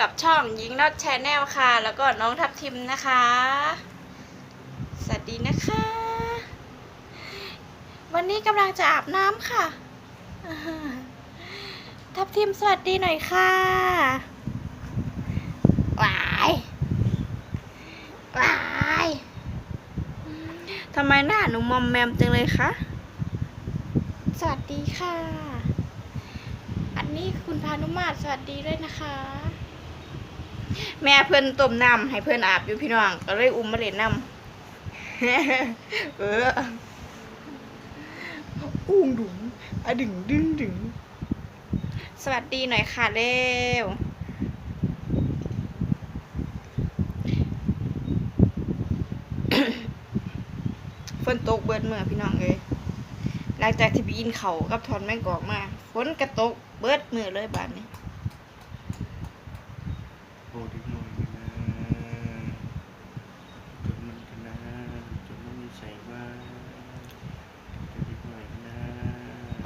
กับช่องยิงนอตแชนแนลค่ะ แล้วก็น้องทับทิมนะคะ สวัสดีนะคะ วันนี้กำลังจะอาบน้ำค่ะ ทับทิมสวัสดีหน่อยค่ะวายวายทำไมหน้าหนูมอมแมมจังเลยคะ สวัสดีค่ะ อันนี้คุณพานุมาตรสวัสดีด้วยนะคะ แม่เพื่อนต้มน้ำให้เพื่อนอาบอยู่พี่น้องก็เลยอุ้มมาเล่นน้ำเอออุ้งดุงอะดึงดึงดึงสวัสดีหน่อยค่ะเร็วฝนตกเบิดเมื่อพี่น้องเลยหลังจากที่ไปยินเขาวกับทอนแม่งกอกมาฝนกระตกเบิดมือเลยบาดนี้ โอ้ดิหน่อยกันนะจนมันกันนะจนมันมีใส่ว่าจนดิหน่อยกันนะ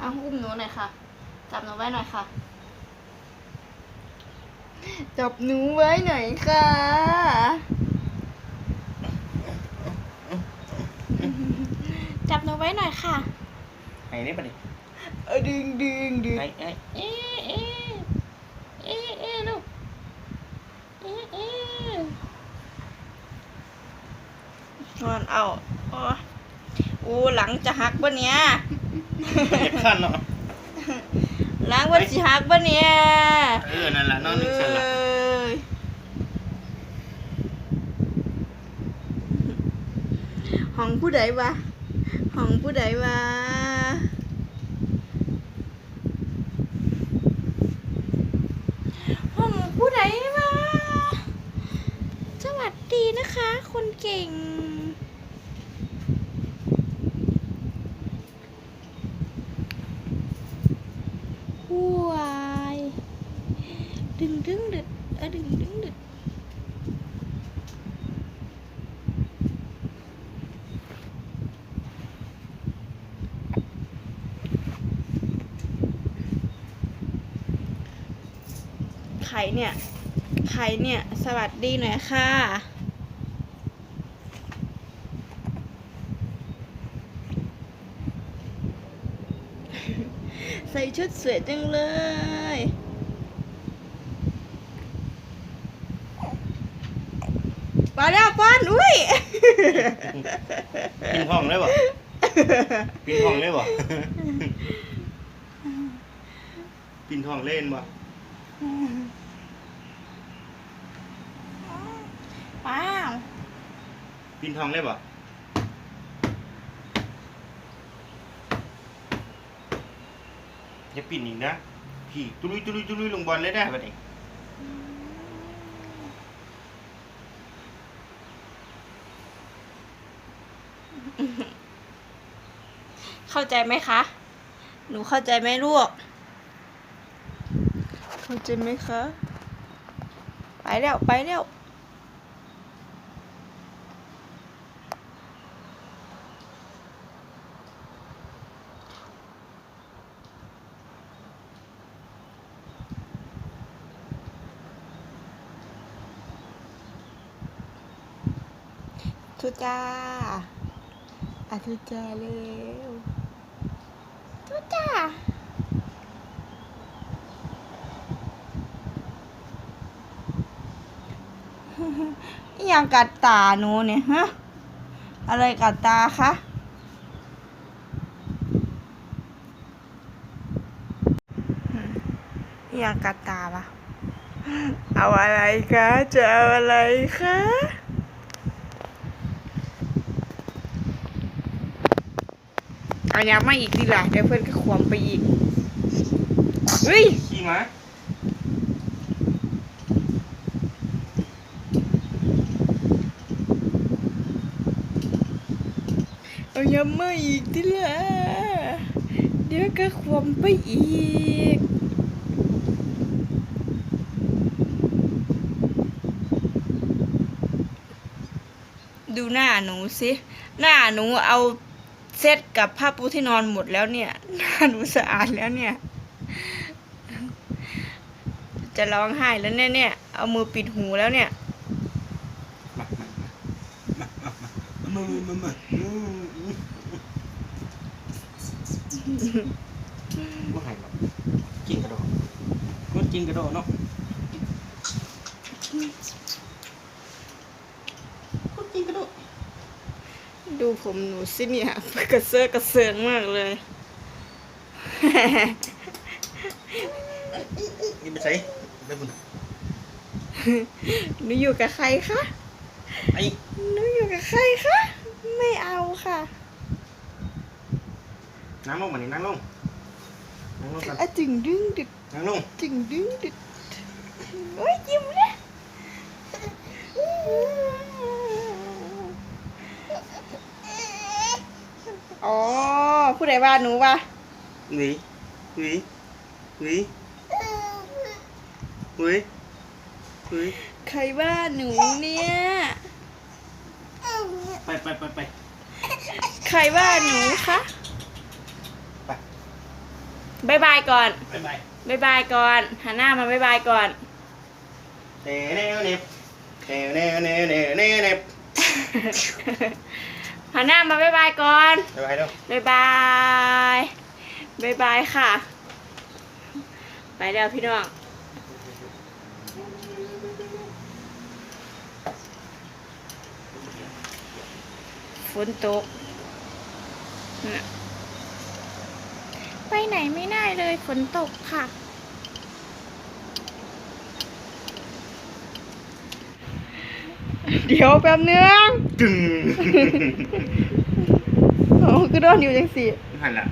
เอาอุ้มหนูหน่อยค่ะ จับหนูไว้หน่อยค่ะ จับหนูไว้หน่อยค่ะจับหนูไว้หน่อยค่ะไอ้นี่ปะดิเออดึงดึงดึงไอ้ไอ้เอ๊ะเอ๊ะเอ๊ะเอ๊ะลูกเอ๊ะเอ๊ะนอนเอาโอ้โอ้หลังจะหักปะเนี้ย เจ็บขั้นเนาะหลังวันสิหักปะเนี้ยเออนั่นแหละนอนนึกสั่นละเอ้ยห้องผู้ใดวะห้องผู้ใดวะห้องผู้ใดวะสวัสดีนะคะ คนเก่ง วาย ดึงดึงดึดเอะดึงดึงดึดใครเนี่ยใครเนี่ย สวัสดีหน่อยค่ะใส่ชุดสวยจังเลย มาแล้วป้อนอุ้ยปินห้องเลยบ่ปินห้องเลยบ่ปินห้องเล่นบ่ว้าวปินห้องเลยบ่อย่าปิ่นอีกนะ พี่ตุลุยตุลุยตุลุยลงบอลเลยได้ปะเนี่ย เข้าใจไหมคะ หนูเข้าใจไหมลูก เข้าใจไหมคะ ไปแล้วไปแล้วทุจ้า อาทุจ้าเร็วทุจ้าอหย่างกัดตาหนูเนี่ยฮะ อะไรกัดตาคะอืมอหย่างกัดตาปะเอาอะไรคะ จะเอาอะไรคะ เอายามาอีกดีล่ะเดี๋ยวเพื่อนก็ขวมไปอีกเฮ้ยขี่มาเอายามาอีกดีล่ะเดี๋ยวก็ขวมไปอีกดูหน้าหนูสิ หน้าหนูเอา เซตกับผ้าปูที่นอนหมดแล้วเนี่ยหน้าหนูสะอาดแล้วเนี่ย จะร้องไห้แล้วเนี่ยเนี่ยเอามือปิดหูแล้วเนี่ยบ่หายหรอกกินกระโดดก็กินกระโดดเนาะก็กินกระโดด ดูผมหนูสิเนี่ยกระเซาะกระเซิงมากเลย นี่ไปใส่ไปบุญหนูอยู่กับใครคะไอ้หนูอยู่กับใครคะไม่เอาค่ะ นั่งลงมานี่นั่งลงนั่งลงกันอะจึงดึงดึดนั่งลงจึงดึงดึดโอ้ยยิ้มเลย อ๋อผู้ใดว่าหนูว่าหวีหวีหวีหวีหวีใครว่าหนูเนี่ยไปไปไปไปใครว่าหนูคะบายบายก่อนไปไปบายบายก่อนหันหน้ามาบายบายก่อนเนวเนวเนเนวเนวเนวเนว หันหน้ามาบายบายก่อนไปไปเร็วบายบายบายบายค่ะ ไปแล้วพี่น้องฝนตกน่ะไปไหนไม่ได้เลยฝนตกค่ะเดี๋ยวแป๊บนึง จึง โอ้ก็โดนอยู่จังสิหันละ